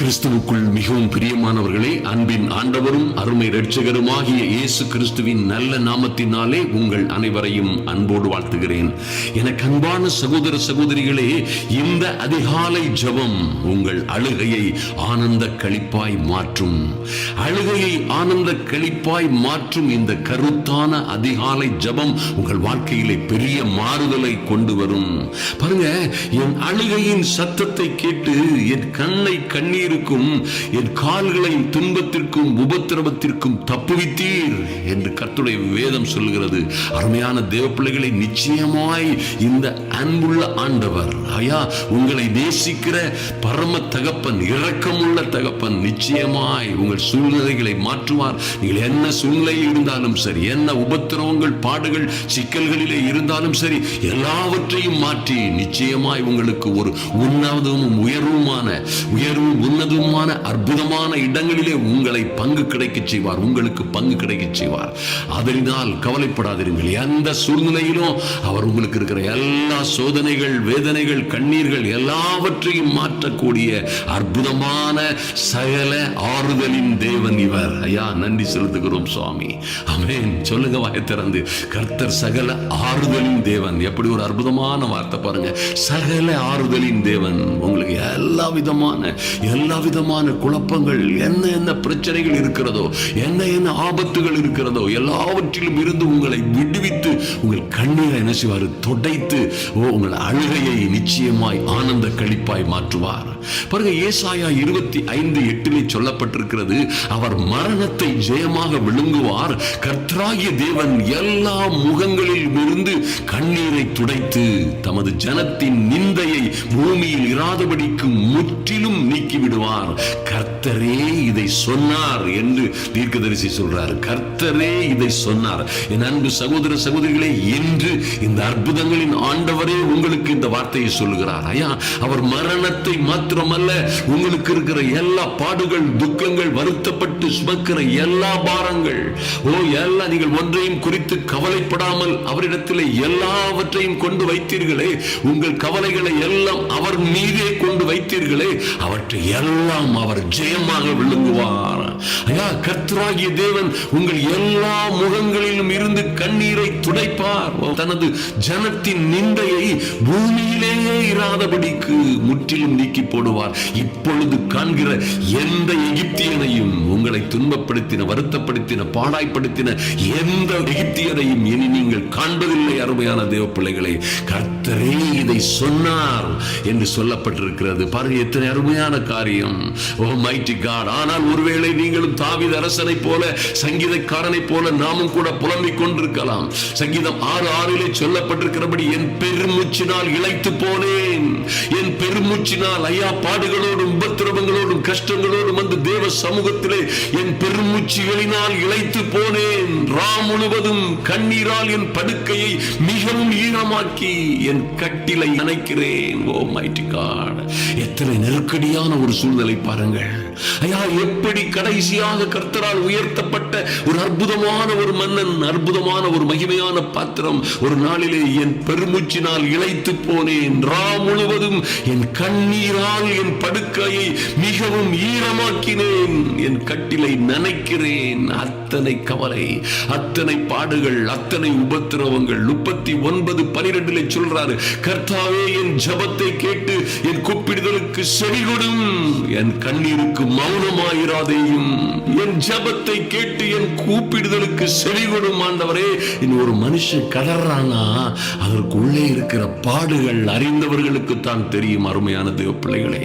கிறிஸ்துவுக்குள் மிகவும் பிரியமானவர்களே அன்பின் ஆண்டவரும் அருமை இரட்சகருமாகிய இயேசு கிறிஸ்துவின் நல்ல நாமத்தினாலே உங்கள் அனைவரையும் அன்போடு வாழ்த்துகிறேன். எனக்கு அன்பான சகோதர சகோதரிகளே இந்த அதிகாலை ஜபம் உங்கள் அழுகையை ஆனந்த கழிப்பாய் மாற்றும். அழுகையை ஆனந்த கழிப்பாய் மாற்றும் இந்த கருத்தான அதிகாலை ஜபம் உங்கள் வாழ்க்கையிலே பெரிய மாறுதலை கொண்டு வரும். பாருங்க என் அழுகையின் சத்தத்தை கேட்டு என் கண்ணை கண்ணீர் இருக்கும் என் கால்களை துன்பத்திற்கும் உபத்திரவத்திற்கும் தப்புவித்தீர் என்று கர்த்தருடைய வேதம் சொல்கிறது. அருமையான தேவ பிள்ளைகளை நிச்சயமாய் இந்த அன்புள்ள ஆண்டவர் ஐயா உங்களை நேசிக்கிற பரம தகப்பன் இரக்கமுள்ள தகப்பன் நிச்சயமாய் உங்கள் சூழ்நிலைகளை மாற்றுவார். நீங்கள் என்ன சூழ்நிலையில் இருந்தாலும் சரி என்ன உபத்திரவங்கள் பாடுகள் சிக்கல்களிலே இருந்தாலும் சரி எல்லாவற்றையும் மாற்றி நிச்சயமாய் உங்களுக்கு ஒரு உன்னதமும் உயர்வுமான உயர்வும் உன்னதமான அற்புதமான இடங்களிலே உங்களை பங்கு கிடைக்க செய்வார். உங்களுக்கு பங்கு கிடைக்க செய்வார். அதனால் கவலைப்படாதிருங்கள். எந்த சூழ்நிலையிலும் அவர் உங்களுக்கு இருக்கிற எல்லா சோதனைகள் வேதனைகள் கண்ணீர்கள் எல்லாவற்றையும் மாற்றக்கூடிய அற்புதமான சகல ஆறுதலின் தேவன் இவர். ஐயா நன்றி செலுத்துகிறோம் சுவாமி. அமேன் சொல்லுங்க வாய திறந்து. கர்த்தர் சகல ஆறுதலின் தேவன். எப்படி ஒரு அற்புதமான வார்த்தை பாருங்க. சகல ஆறுதலின் தேவன். உங்களுக்கு எல்லா விதமான எல்லா எல்லா விதமான குழப்பங்கள் என்ன என்ன பிரச்சனைகள் இருக்கிறதோ என்ன என்ன ஆபத்துகள் இருக்கிறதோ எல்லாவற்றிலும் இருந்து உங்களை விடுவித்து உங்கள் கண்ணீரை என்ன செய்வார்? தொடைத்து ஓ உங்கள் அழுகையை நிச்சயமாய் ஆனந்த கழிப்பாய் மாற்றுவார். பாருங்க ஏசாயா இருபத்தி ஐந்து எட்டிலே சொல்லப்பட்டிருக்கிறது அவர் மரணத்தை ஜெயமாக விழுங்குவார். கர்த்தராகிய தேவன் எல்லா முகங்களில் இருந்து கண்ணீரை துடைத்து தமது ஜனத்தின் நிந்தையை பூமியில் இராதபடிக்கு முற்றிலும் நீக்கிவிடும் விடுவார் கர்த்தரே இதை சொன்னார் என்று தீர்க்கதரிசி சொல்றார். கர்த்தரே இதை சொன்னார். என் அன்பு சகோதர சகோதரிகளே என்று இந்த அற்புதங்களின் ஆண்டவரே உங்களுக்கு இந்த வார்த்தையை சொல்லுகிறார். ஐயா அவர் மரணத்தை மாத்திரமல்ல உங்களுக்கு இருக்கிற எல்லா பாடுகள் துக்கங்கள் வருத்தப்பட்டு சுமக்கிற எல்லா பாரங்கள் ஓ எல்லா நீங்கள் ஒன்றையும் குறித்து கவலைப்படாமல் அவரிடத்திலே எல்லாவற்றையும் கொண்டு வைத்தீர்களே உங்கள் கவலைகளை எல்லாம் அவர் மீதே கொண்டு வைத்தீர்களே அவற்றை எல்லாம் அவர் ஜெயமாக விழுங்குவார் ஐயா கர்த்தராகிய தேவன் உங்கள் எல்லா முகங்களிலும் இருந்து கண்ணீரை துடைப்பார். தனது ஜனத்தின் நிந்தையை பூமியிலேயே இராதபடிக்கு முற்றிலும் நீக்கி போடுவார். இப்பொழுது காண்கிற எந்த எகிப்தியனையும் உங்களை துன்பப்படுத்தின வருத்தப்படுத்தின பாடாய்ப்படுத்தின எந்த எகிப்தியரையும் இனி நீங்கள் காண்பதில்லை அருமையான தேவ பிள்ளைகளை. கர்த்தரே இதை சொன்னார் என்று சொல்லப்பட்டிருக்கிறது. பாருங்க எத்தனை அருமையான காரியம். ஓ மைட்டி காட் ஆனால் ஒருவேளை நீங்களும் தாவித அரசனை போல சங்கீதக்காரனை போல நாமும் கூட புலம்பிக் கொண்டிருக்கலாம். சங்கீதம் ஆறு ஆறிலே சொல்லப்பட்டிருக்கிறபடி என் பெருமூச்சினால் இழைத்து போனேன். என் பெருமூச்சினால் ஐயா பாடுகளோடும் உபத்திரவங்களோடும் கஷ்டங்களோடும் வந்து தேவ சமூகத்திலே என் பெருமூச்சிகளினால் இழைத்து போனேன். ரா முழுவதும் கண்ணீரால் என் படுக்கையை மிகவும் ஈரமாக்கி என் கட்டிலை நினைக்கிறேன் ஓ மைட்டி காட் எத்தனை நெருக்கடியான ஒரு சூழ்நிலை பாருங்கள். ஐயா எப்படி கடைசியாக கர்த்தரால் உயர்த்தப்பட்ட ஒரு அற்புதமான ஒரு மன்னன் அற்புதமான ஒரு மகிமையான பாத்திரம் ஒரு நாளிலே என் பெருமூச்சினால் இழைத்து போனேன். ரா முழுவதும் என் கண்ணீரால் என் படுக்கையை மிகவும் ஈரமாக்கினேன். என் கட்டிலை நினைக்கிறேன். அத்தனை கவலை அத்தனை பாடுகள் அத்தனை உபத்திரவங்கள். முப்பத்தி ஒன்பது பனிரெண்டுல சொல்றாரு கர்த்தாவே என் ஜபத்தை கேட்டு என் கூப்பிடுதலுக்கு செவிகொடும். என் கண்ணீருக்கு மௌனமாயிராதேயும். என் ஜபத்தை கேட்டு என் கூப்பிடுதலுக்கு செவிகொடும் ஆண்டவரே இனி ஒரு மனுஷன் கதறானா? அதற்கு உள்ளே இருக்கிற பாடுகள் அறிந்தவர்களுக்கு தான் தெரியும் அருமையான தேவ பிள்ளைகளே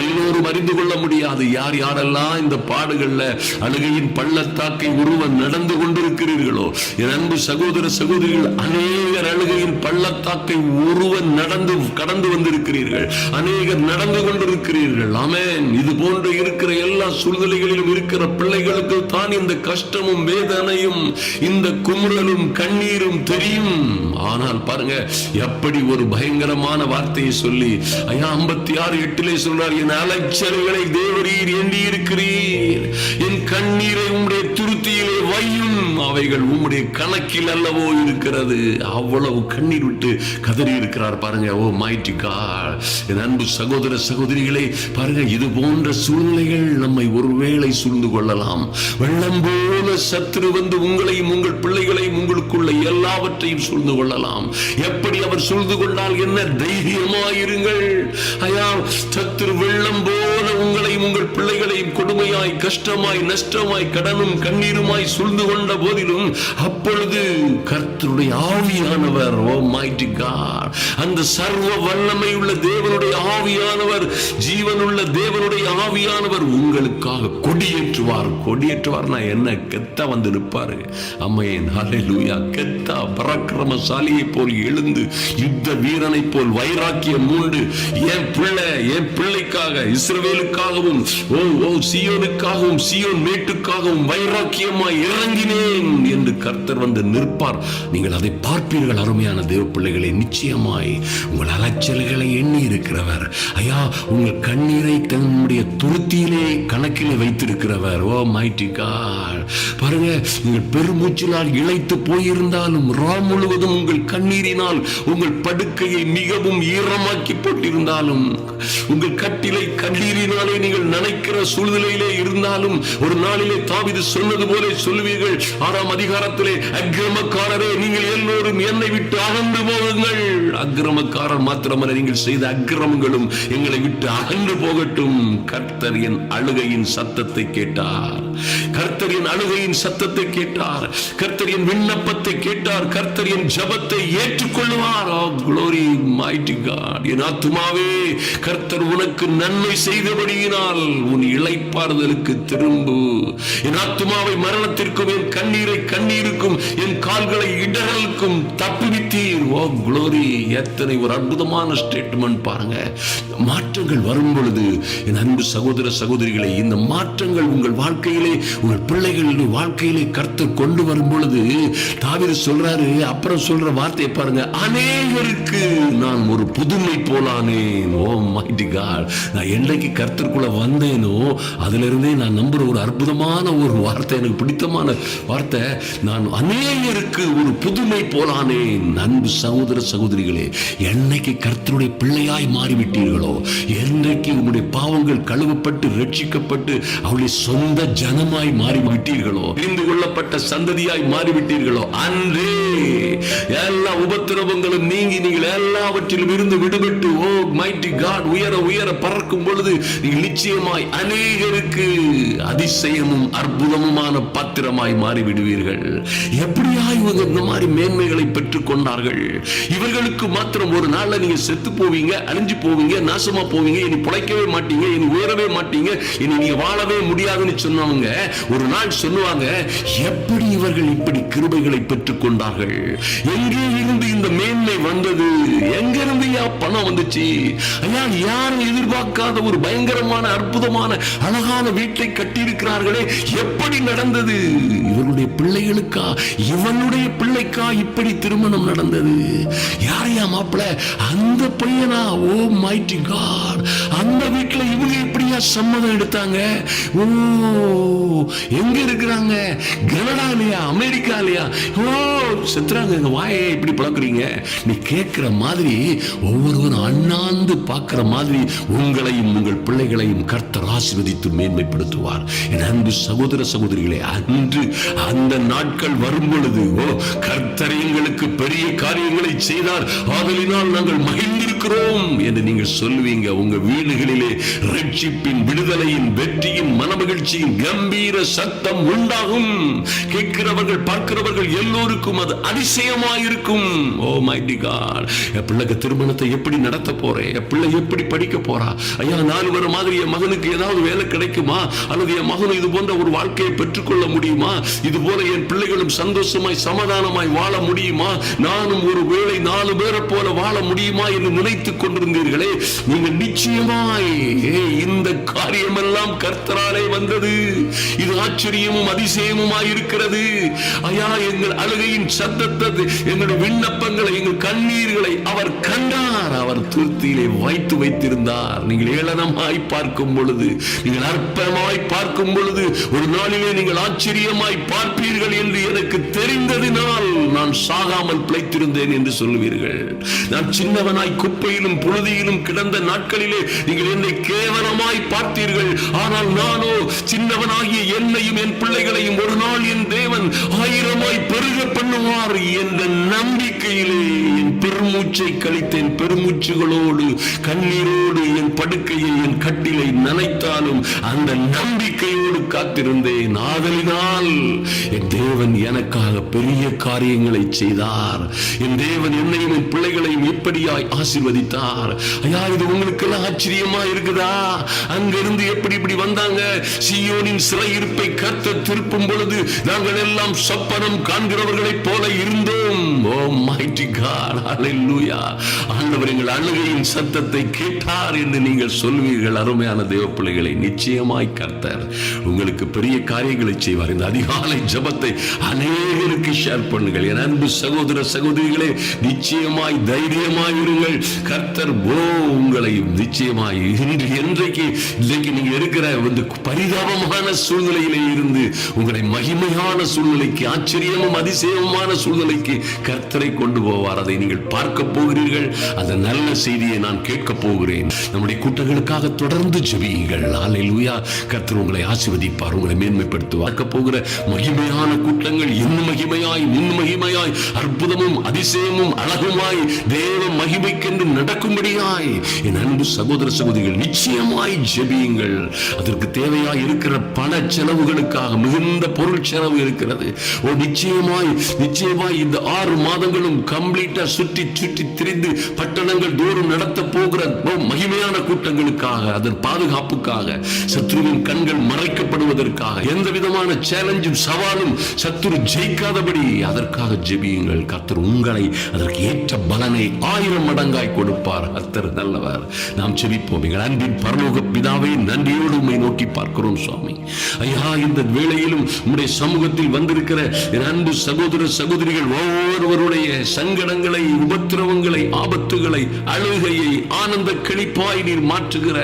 எல்லோரும் அறிந்து கொள்ள முடியாது. யார் யாரெல்லாம் இந்த பாடுகள்ல அழுகையின் பள்ளத்தாக்கை உருவ நடந்து கொண்டிருக்கிறீர்களோ என் அன்பு சகோதர சகோதரிகள் அநேகர் அழுகையின் பள்ளத்தாக்கை உருவ நடந்து கடந்து வந்திருக்கிறீர்கள். அநேகர் நடந்து கொண்டிருக்கிறீர்கள். ஆமேன். இது போன்று இருக்கிற எல்லா சூழ்நிலைகளிலும் இருக்கிற பிள்ளைகளுக்கு தான் இந்த கஷ்டமும் வேதனையும் இந்த குமுறலும் கண்ணீரும் தெரியும். ஆனால் பாருங்க எப்படி ஒரு பயங்கரமான வார்த்தையை சொல்லி ஐயா ஐம்பத்தி ஆறு எட்டிலே சொல்றார் என் அலைச்சல்களை தேவரீர் எண்ணி இருக்கிறீர் என் கண்ணீரை உம்முடைய துருத்தியிலே அவைகள் உம்முடைய கணக்கில் அல்லவோ இருக்கிறது. அவ்வளவு கண்ணீர் விட்டு கதறி இருக்கிறார் பாருங்க. ஓ மைட்டி காட் என் அன்பு சகோதர சகோதரிகளே பாருங்க இது போன்ற சூழ்நிலைகள் நம்மை ஒருவேளை சூழ்ந்து கொள்ளலாம். வெள்ளம் போல சத்துரு வந்து உங்களையும் உங்கள் பிள்ளைகளையும் உங்களுக்குள்ள எல்லாவற்றையும் சூழ்ந்து கொள்ளலாம். எப்படி அவர் சூழ்ந்து கொண்டால் என்ன? தைரியமாயிருங்கள். ஐயா சத்துரு வெள்ளம் போல உங்களையும் உங்கள் பிள்ளைகளையும் கொடுமையாய் கஷ்டமாய் நஷ்டமாய் கடனும் கண்ணீருமாய் சூழ்ந்து கொண்ட போது போதிலும் அப்பொழுது கர்த்தருடைய ஆவியானவர் ஓ மைட்டி காட் அந்த சர்வ வல்லமை உள்ள தேவனுடைய ஆவியானவர் ஜீவனுள்ள தேவனுடைய ஆவியானவர் உங்களுக்காக கொடியேற்றுவார். கொடியேற்றுவார்னா என்ன கெத்தா வந்து நிற்பாரு அம்மையன் ஹalleluya கெத்தா பராக்கிரமசாலியை போல் எழுந்து யுத்த வீரனை போல் வைராக்கியம் மூண்டு என் பிள்ளை என் பிள்ளைக்காக இஸ்ரவேலுக்காகவும் oh, oh, ஓ ஓ சியோனுக்காகவும் சியோன் மேட்டுக்காகவும் வைராக்கியமாய் இறங்கினேன். என்று கர்த்தர் வந்து நிற்பார். நீங்கள் அதை பார்ப்பீர்கள் அருமையான தேவ பிள்ளைகளை. நிச்சயமாய் உங்கள் அலைச்சல்களை எண்ணி இருக்கிறவர். ஐயா உங்கள் கண்ணீரை தன்னுடைய துருத்தியிலே கணக்கிலே வைத்திருக்கிறவர். ஓ மைட்டி காட் பாருங்க நீங்கள் பெருமூச்சினால் இழைத்து போயிருந்தாலும் ரா முழுவதும் உங்கள் கண்ணீரினால் உங்கள் படுக்கையை மிகவும் ஈரமாக்கி போட்டிருந்தாலும் உங்கள் கட்டிலை கண்ணீரினாலே நீங்கள் நினைக்கிற சூழ்நிலையிலே இருந்தாலும் ஒரு நாளிலே தாவிது சொன்னது போல சொல்லுவீர்கள் ஆறாம் அதிகாரத்திலே அக்கிரமக்காரரே நீங்கள் எல்லோரும் என்னை விட்டு அகன்று போகுங்கள். அக்கிரமக்காரர் மாத்திரமல்ல நீங்கள் செய்த அக்கிரமங்களும் எங்களை விட்டு அகன்று போகட்டும். கர்த்தர் என் அழுகையின் சத்தத்தை கேட்டார். கர்த்தரின் அழுகையின் சத்தத்தை கேட்டார். கர்த்தரின் விண்ணப்பத்தை கேட்டார். கர்த்தரின் ஜபத்தை ஏற்றுக்கொள்வார் ஓ glory mighty என் ஆத்துமாவே கர்த்தர் உனக்கு நன்மை செய்தபடியினால் உன் இழைப்பாறுதலுக்கு திரும்பு. என் ஆத்துமாவை மரணத்திற்கும் என் கண்ணீரை கண்ணீருக்கும் என் கால்களை இடர்களுக்கும் தப்புவித்தீர். ஓ குளோரி எத்தனை ஒரு அற்புதமான ஸ்டேட்மெண்ட் பாருங்க. மாற்றங்கள் வரும் பொழுது என் அன்பு சகோதர சகோதரிகளை இந்த மாற்றங்கள் உங்கள் வாழ்க்கையிலே உங்கள் பிள்ளைகளுடைய வாழ்க்கையிலே கர்த்தர் கொண்டு வரும் பொழுது தாவிர சொல்றாரு அப்புறம் சொல்ற வார்த்தையை பாருங்க அநேகருக்கு நான் ஒரு புதுமை போலானேன் ஓ மைட்டி காட் நான் என்றைக்கு கர்த்தருக்குள்ள வந்தேனோ அதுல இருந்தே நான் நம்புற ஒரு அற்புதமான ஒரு வார்த்தை எனக்கு பிடித்தமான வார்த்தை நான் அநேகருக்கு ஒரு புதுமை போலானேன். அன்பு சகோதர சகோதரிகளே என்னைக்கு கர்த்தருடைய பிள்ளையாய் மாறிவிட்டீர்களோ என்றைக்கு உங்களுடைய பாவங்கள் கழுவப்பட்டு ரட்சிக்கப்பட்டு அவளுடைய சொந்த ஜனமாய் மாறிவிட்டீர்களோ? பிரிந்து கொள்ளப்பட்ட சந்ததியாய் மாறிவிட்டீர்களோ? அன்றே எல்லா உபத்திரவங்களும் நீங்கி நீங்கள் எல்லாவற்றிலும் இருந்து விடுபட்டு ஓ மைட்டி காட் உயர உயர பறக்கும் பொழுது நீங்கள் நிச்சயமாய் அநேகருக்கு அதிசயமும் அற்புதமுமான பாத்திரமாய் மாறிவிடுவீர்கள். எப்படியாய் இவங்க இந்த மாதிரி மேன்மைகளை பெற்றுக் கொண்டார்கள்? இவர்களுக்கு மாத்திரம் ஒரு நாள்ல நீங்க செத்து போவீங்க அழிஞ்சு போவீங்க நாசமா போவீங்க இனி பிழைக்கவே மாட்டீங்க இனி உயரவே மாட்டீங்க இனி நீங்க வாழவே முடியாதுன்னு சொன்னவங்க ஒரு நாள் சொல்லுவாங்க எப்படி இவர்கள் இப்படி கிருபைகளை பெற்றுக் கொண்டார்கள் எங்கே இருந்து இந்த மேன்மை வந்தது? எங்க இருந்து பணம் வந்துச்சு? ஐயா யாரும் எதிர்பார்க்காத ஒரு பயங்கரமான அற்புதமான அழகான வீட்டை கட்டியிருக்கிறார்களே எப்படி நடந்தது? இவருடைய பிள்ளைகளுக்கா? இவனுடைய பிள்ளைக்கா இப்படி திருமணம் நடந்தது? யாரையா மாப்பிள்ள அந்த பையனா? ஓ மைட்டி காட் அந்த வீட்டுல இவங்க எப்படியா சம்மதம் எடுத்தாங்க? ஓ எங்க இருக்கிறாங்க? கனடாலயா? அமெரிக்காலயா? ஓ செத்துறாங்க எங்க வாயை இப்படி பழக்கிறீங்க நீ கேட்கிற மாதிரி ஒவ்வொருவரும் அண்ணாந்து பார்க்கிற மாதிரி உங்களையும் உங்கள் பிள்ளைகளையும் கர்த்தர் ஆசிர்வதித்து மேன்மைப்படுத்துவார். என் அன்பு சகோதர சகோதரிகளே அன்று அந்த நாட்கள் வரும் பொழுது ஓ கர்த்தர் எங்களுக்கு பெரிய காரியங்களை செய்தார். ஆதலினால் நாங்கள் மகிழ்ந்திருக்கிறோம் என்று நீங்கள் சொல்லுவீங்க. உங்க வீடுகளிலே ரட்சிப்பின் விடுதலையின் வெற்றியின் மனமகிழ்ச்சியின் கம்பீர சத்தம் உண்டாகும். கேட்கிறவர்கள் பார்க்கிறவர்கள் எல்லோருக்கும் அது அதிசயமாயிருக்கும். ஓ மைட்டி காட். என் பிள்ளைக்கு திருமணத்தை எப்படி நடத்த போறேன்? என் பிள்ளை எப்படி படிக்க போறா? ஐயா நாலு வர மாதிரி என் மகனுக்கு ஏதாவது வேலை கிடைக்குமா? அல்லது என் மகனும் இது போன்ற ஒரு வாழ்க்கையை பெற்றுக்கொள்ள முடியுமா? இது போல என் பிள்ளைகளும் சந்தோஷமாய் சமாதானமாய் வாழ முடியுமா? நானும் ஒரு வேளை நாலு பேரை போல வாழ முடியுமா என்று நினைத்துக் கொண்டிருந்தீர்களே? நீங்கள் நிச்சயமாய் இந்த காரியமெல்லாம் கர்த்தராலே வந்தது. இது ஆச்சரியமும் அதிசயமுமாய் இருக்கிறது. ஐயா எங்கள் அழுகையின் சத்தத்தை எங்களுடைய விண்ணப்பங்களை எங்கள் கண்ணீர்களை அவர் கண்டார். அவர் துருத்தியிலே வைத்து வைத்திருந்தார். நீங்கள் ஏளனமாய் பார்க்கும் பொழுது நீங்கள் அற்பமாய் பார்க்கும் பொழுது ஒரு நாளிலே நீங்கள் ஆச்சரியமாய் பார்ப்பீர்கள் என்று எனக்கு தெரிந்ததினால் நான் சாகாமல் பிழைத்திருந்தேன் என்று சொல்லுவீர்கள். நான் சின்னவனாய் குப்பையிலும் புழுதியிலும் கிடந்த நாட்களிலே நீங்கள் என்னை கேவலமாய் பார்த்தீர்கள். ஆனால் நானோ சின்னவனாகிய என்னையும் என் பிள்ளைகளையும் ஒரு நாள் என் தேவன் ஆயிரமாய் பெருக பண்ணுவார் என்ற நம்பிக்கையிலே என் பெருமூச்சை கழித்தேன். பெருமூச்சுகளோடு கண்ணீரோடு என் படுக்கையை என் கட்டிலை நனைத்தாலும் அந்த நம்பிக்கையோடு காத்திருந்தேன். ஆதலினால் என் தேவன் எனக்காக பெரிய காரியங்களை செய்தார். என் தேவன் என்னையும் என் பிள்ளைகளையும் எப்படியாய் ஆசிர்வதித்தார். ஐயா இது உங்களுக்கு எல்லாம் ஆச்சரியமா இருக்குதா? அங்கிருந்து எப்படி இப்படி வந்தாங்க? சியோனின் சிறையிருப்பை கத்த திருப்பும் பொழுது நாங்கள் எல்லாம் சப்பனம் காண்கிறவர்களைப் போல இருந்தோம். ஓ மைட்டி காட் ஹalleluya ஆண்டவர் எங்கள் அழுகையின் சத்தத்தை கேட்டார் என்று நீங்கள் சொல்வீர்கள். அருமையான தேவ பிள்ளைகளை நிச்சயமாய் கர்த்தர் உங்களுக்கு பெரிய காரியங்களை செய்வார். இந்த அதிகாலை ஜபத்தை அநேகருக்கு ஷேர் பண்ணுங்கள். என் அன்பு சகோதர சகோதரிகளே நிச்சயமாய் தைரியமாய் இருங்கள். கர்த்தர் ஓ உங்களை நிச்சயமாய் இன்று என்றைக்கு இன்றைக்கு நீங்க இருக்கிற வந்து பரிதாபமான சூழ்நிலை சூழ்நிலையிலே இருந்து உங்களை மகிமையான சூழ்நிலைக்கு ஆச்சரியமும் அதிசயமான சூழ்நிலைக்கு கர்த்தரை கொண்டு போவார். அதை நீங்கள் பார்க்க போகிறீர்கள். அந்த நல்ல செய்தியை நான் கேட்க போகிறேன். நம்முடைய கூட்டங்களுக்காக தொடர்ந்து ஜெபியுங்கள். அல்லேலூயா கர்த்தர் உங்களை ஆசிர்வதிப்பார் உங்களை மேன்மைப்படுத்துவார். போகிற மகிமையான கூட்டங்கள் இன்னும் மகிமையாய் முன் மகிமையாய் அற்புதமும் அதிசயமும் அழகுமாய் தேவ மகிமைக்கென்று நடக்கும்படியாய் என் அன்பு சகோதர சகோதரிகள் நிச்சயமாய் ஜெபியுங்கள். அதற்கு தேவையாய் இருக்கிற பண செலவுகளுக்காக மிகுந்த பொருள் செலவு இருக்கிறது. ஓ நிச்சயமாய் நிச்சயமாய் இந்த ஆறு மாதங்களும் கம்ப்ளீட்டா சுற்றி சுற்றி திரிந்து பட்டணங்கள் தோறும் நடத்த போகிற ஓ மகிமையான கூட்டங்களுக்காக அதன் பாதுகாப்புக்காக சத்ருவின் கண்கள் மறைக்கப்படுவதற்காக எந்த விதமான சேலஞ்சும் சவாலும் சத்துரு ஜெயிக்காதபடி அதற்காக ஜெபியுங்கள். கர்த்தர் உங்களை அதற்கு ஏற்ற பலனை ஆயிரம் மடங்காய் கொடுப்பார். கர்த்தர் நல்லவர். நாம் ஜெபிப்போம். எங்கள் அன்பின் பரலோக பிதாவை நன்றியோடு உண்மை நோக்கி பார்க்கிறோம் சுவாமி. ஐயா இந்த வேளையிலும் உம்முடைய சமூகத்தில் வந்திருக்கிற அன்பு சகோதர சகோதரிகள் ஒவ்வொருவருடைய சங்கடங்களை உபத்திரவங்களை ஆபத்துகளை அழுகையை ஆனந்த கிளிப்பாய் நீர் மாற்றுகிற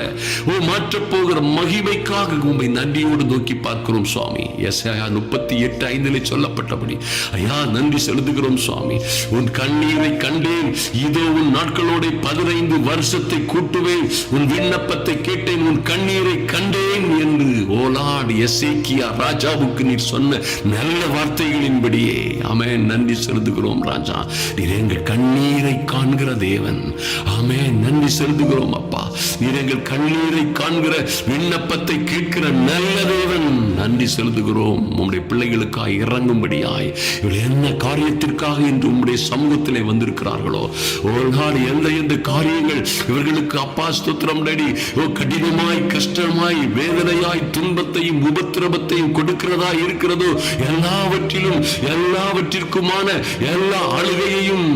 ஓ மாற்றப் போகிற மகிமைக்காக உண்மை நன்றியோடு நோக்கி நோக்கி பார்க்கிறோம் சுவாமி. எஸ் ஐயா முப்பத்தி எட்டு ஐந்தில் சொல்லப்பட்டபடி ஐயா நன்றி செலுத்துகிறோம் சுவாமி. உன் கண்ணீரை கண்டேன். இதோ உன் நாட்களோட பதினைந்து வருஷத்தை கூட்டுவேன். உன் விண்ணப்பத்தை கேட்டேன். உன் கண்ணீரை கண்டேன் என்று ஓலாடு எசேக்கியா ராஜாவுக்கு நீர் சொன்ன நல்ல வார்த்தைகளின்படியே ஆமென் நன்றி செலுத்துகிறோம் ராஜா. நீர் எங்கள் கண்ணீரை காண்கிற தேவன். ஆமென் நன்றி செலுத்துகிறோம் அப்பா. நீர் எங்கள் கண்ணீரை காண்கிற விண்ணப்பத்தை கேட்கிற நல்ல தேவன். நன்றி செலுத்துகிறோம். உம்முடைய பிள்ளைகளுக்காய் இறங்கும்படியாய். இவள் என்ன காரியத்திற்காக இன்று உம்முடைய சமூகத்திலே வந்திருக்கிறார்களோ? ஒரு நாள் எந்த எந்த காரியங்கள் இவர்களுக்கு அப்பா ஸ்தோத்திரம் டேடி கடினமாய் கஷ்டமாய் வேதனையாய் துன்பத்தையும் உபத்திரவத்தையும் கொடுக்கிறதா இருக்கிறதோ? எல்லாவற்றிலும் எல்லாவற்றிற்குமான எல்லா அழுகையையும்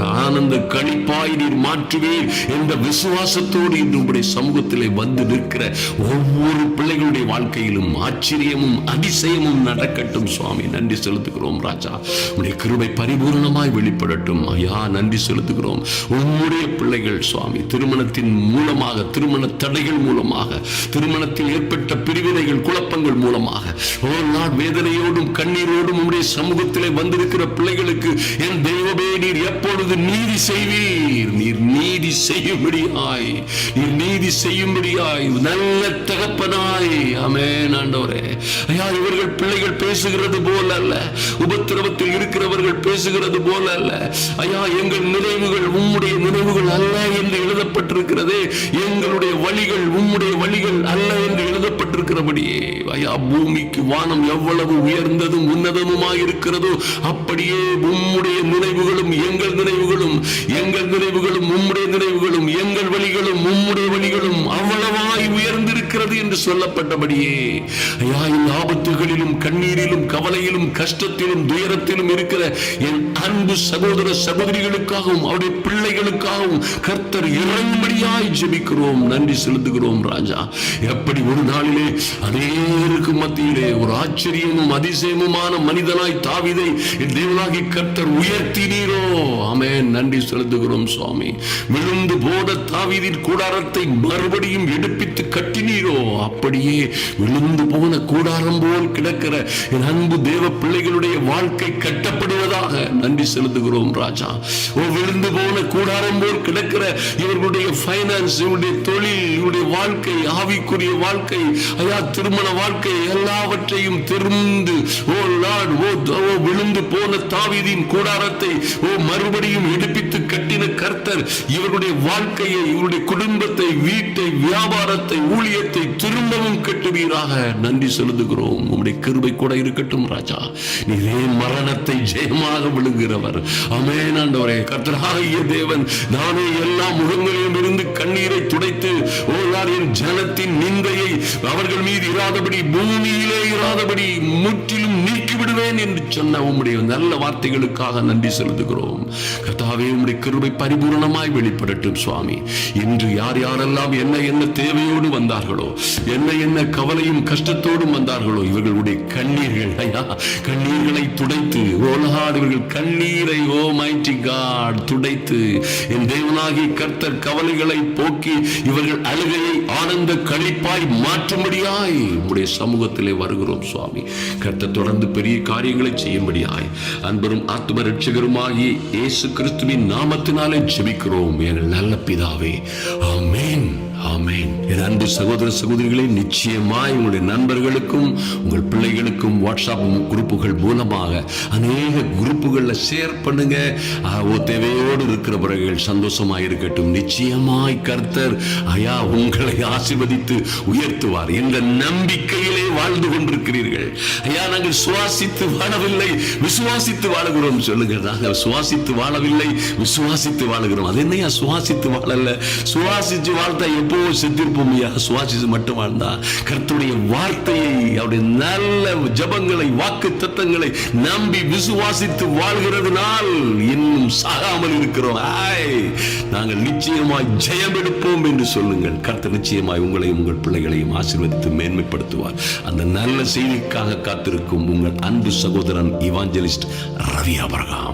ஆனந்த களிப்பாய் நீர் மாற்றுவேன் என்ற விசுவாசத்தோடு இன்று உம்முடைய சமூகத்திலே வந்து நிற்கிற ஒவ்வொரு பிள்ளைகளுடைய வாழ்க்கை வாழ்க்கையிலும் ஆச்சரியமும் அதிசயமும் நடக்கட்டும் சுவாமி. நன்றி செலுத்துகிறோம் ராஜா. உடைய கிருபை பரிபூர்ணமாய் வெளிப்படட்டும். ஐயா நன்றி செலுத்துகிறோம். உன்னுடைய பிள்ளைகள் சுவாமி திருமணத்தின் மூலமாக திருமண தடைகள் மூலமாக திருமணத்தில் ஏற்பட்ட பிரிவினைகள் குழப்பங்கள் மூலமாக ஒரு நாள் வேதனையோடும் கண்ணீரோடும் உடைய சமூகத்திலே வந்திருக்கிற பிள்ளைகளுக்கு என் தெய்வமே நீர் எப்பொழுது நீதி செய்வீர்? நீர் நீதி செய்யும்படியாய். நீர் நீதி செய்யும்படியாய். நல்ல தகப்பனாய். ஆமென். ஆண்டவரே. ஐயா இவர்கள் பிள்ளைகள் பேசுகிறது போல அல்ல. உபத்திரவத்தில் இருக்கிறவர்கள் பேசுகிறது போல அல்ல. ஐயா எங்கள் நினைவுகள் உம்முடைய நினைவுகள் அல்ல என்று எழுதப்பட்டிருக்கிறது. எங்களுடைய வழிகள் உம்முடைய வழிகள் அல்ல என்று எழுதப்பட்டிருக்கிறபடியே. ஐயா பூமிக்கு வானம் எவ்வளவு உயர்ந்ததும் உன்னதமுமாய் இருக்கிறதோ அப்படியே உம்முடைய நினைவுகளும் எங்கள் நினைவுகளும் எங்கள் நினைவுகளும் உம்முடைய நினைவுகளும் எங்கள் வழிகளும் உம்முடைய வழிகளும் அவ்வளவாய் உயர்ந்து இருக்கிறது என்று சொல்லப்பட்டபடியே ஐயா என் ஆபத்துகளிலும் கண்ணீரிலும் கவலையிலும் கஷ்டத்திலும் துயரத்திலும் இருக்கிற என் அன்பு சகோதர சகோதரிகளுக்காகவும் அவருடைய பிள்ளைகளுக்காகவும் கர்த்தர் இறங்கும்படியாய் ஜெபிக்கிறோம். நன்றி செலுத்துகிறோம் ராஜா. எப்படி ஒரு நாளிலே அநேருக்கு மத்தியிலே ஒரு ஆச்சரியமும் அதிசயமுமான மனிதனாய் தாவிதை தேவனாகி கர்த்தர் உயர்த்தினீரோ. ஆமே நன்றி செலுத்துகிறோம் சுவாமி. விழுந்து போட தாவிதின் கூடாரத்தை மறுபடியும் எடுப்பித்து கட்டினீர். அப்படியே விழுந்து போன கூடாரம் போல் கிடக்கிற என் அன்பு தேவ பிள்ளைகளுடைய வாழ்க்கை கட்டப்படுவதாக நன்றி செலுத்துகிறோம் ராஜா. ஓ விழுந்து போன கூடாரம் போல் கிடக்கிற இவர்களுடைய பைனான்ஸ் இவருடைய தொழில் இவருடைய வாழ்க்கை ஆவிக்குரிய வாழ்க்கை ஐயா திருமண வாழ்க்கை எல்லாவற்றையும் திருந்து ஓ லார்ட் ஓ விழுந்து போன தாவிதின் கூடாரத்தை ஓ மறுபடியும் எடுப்பித்து கட்டின கர்த்தர் இவருடைய வாழ்க்கையை இவருடைய குடும்பத்தை வீட்டை வியாபாரத்தை ஊழியத்தை திரும்பவும் கட்டுவீராக நன்றி செலுத்துகிறோம் உங்களுடைய கிருபை கூட இருக்கட்டும் ராஜா. நீரே மரணத்தை ஜெயமாக விழுகிறவர். அமேன் ஆண்டவரே. கர்த்தராகிய தேவன் நானே எல்லா முகங்களிலும் இருந்து கண்ணீரை துடைத்து ஓராரின் ஜனத்தின் நிந்தையை அவர்கள் மீது இராதபடி பூமியிலே இராதபடி முற்றிலும் நீக்கிவிடுவேன் என்று சொன்ன உம்முடைய நல்ல வார்த்தைகளுக்காக நன்றி செலுத்துகிறோம் கர்த்தாவே உம்முடைய கிருபை பரி பரிபூரணமாய் வெளிப்படட்டும் சுவாமி. இன்று யார் யாரெல்லாம் என்ன என்ன தேவையோடு வந்தார்களோ என்ன என்ன கவலையும் கஷ்டத்தோடும் வந்தார்களோ இவர்களுடைய கண்ணீர்கள் ஐயா கண்ணீர்களை துடைத்து ஓலகாடு இவர்கள் கண்ணீரை ஓ மைட்டி காட் துடைத்து என் தேவனாகி கர்த்தர் கவலைகளை போக்கி இவர்கள் அழுகையை ஆனந்த கழிப்பாய் மாற்றும்படியாய் உடைய சமூகத்திலே வருகிறோம் சுவாமி. கர்த்தர் தொடர்ந்து பெரிய காரியங்களை செய்யும்படியாய் அன்பரும் ஆத்ம ரட்சகருமாகி இயேசு கிறிஸ்துவின் நாமத்தினாலே ஜெபிக்கிறோம் என் நல்ல பிதாவே. ஆமேன். ஆமேன். என் அன்பு சகோதர சகோதரிகளே நிச்சயமாய் உங்களுடைய நண்பர்களுக்கும் உங்கள் பிள்ளைகளுக்கும் வாட்ஸ்அப் குரூப்புகள் மூலமாக அநேக குரூப்புகளில் ஷேர் பண்ணுங்க. ஓ தேவையோடு இருக்கிறவர்கள் சந்தோஷமா இருக்கட்டும். நிச்சயமாய் கர்த்தர் ஐயா உங்களை ஆசிர்வதித்து உயர்த்துவார். என்ற நம்பிக்கையிலே வாழ்ந்து கொண்டிருக்கிறீர்கள். ஐயா நாங்கள் சுவாசித்து வாழவில்லை விசுவாசித்து வாழுகிறோம். சொல்லுங்க நாங்கள் சுவாசித்து வாழவில்லை விசுவாசித்து வாழுகிறோம். அது என்னையா சுவாசித்து வாழல? சுவாசித்து வாழ்த்தா எப்போ செத்திருப்போம். ஐயா சுவாசிச்சு மட்டும் வாழ்ந்தா கர்த்தருடைய வார்த்தையை அவருடைய நல்ல ஜபங்களை வாக்கு தத்தங்களை நம்பி விசுவாசித்து வாழ்கிறதுனால் இன்னும் சாகாமல் இருக்கிறோம். ஆய் நாங்கள் நிச்சயமாய் ஜெயம் எடுப்போம் என்று சொல்லுங்கள். கர்த்தர் நிச்சயமாய் உங்களையும் உங்கள் பிள்ளைகளையும் ஆசீர்வதித்து மேன்மைப்படுத்துவார். அந்த நல்ல செய்திக்காக காத்திருக்கும் உங்கள் அன்பு சகோதரன் இவாஞ்சலிஸ்ட் ரவி அபரகாம்.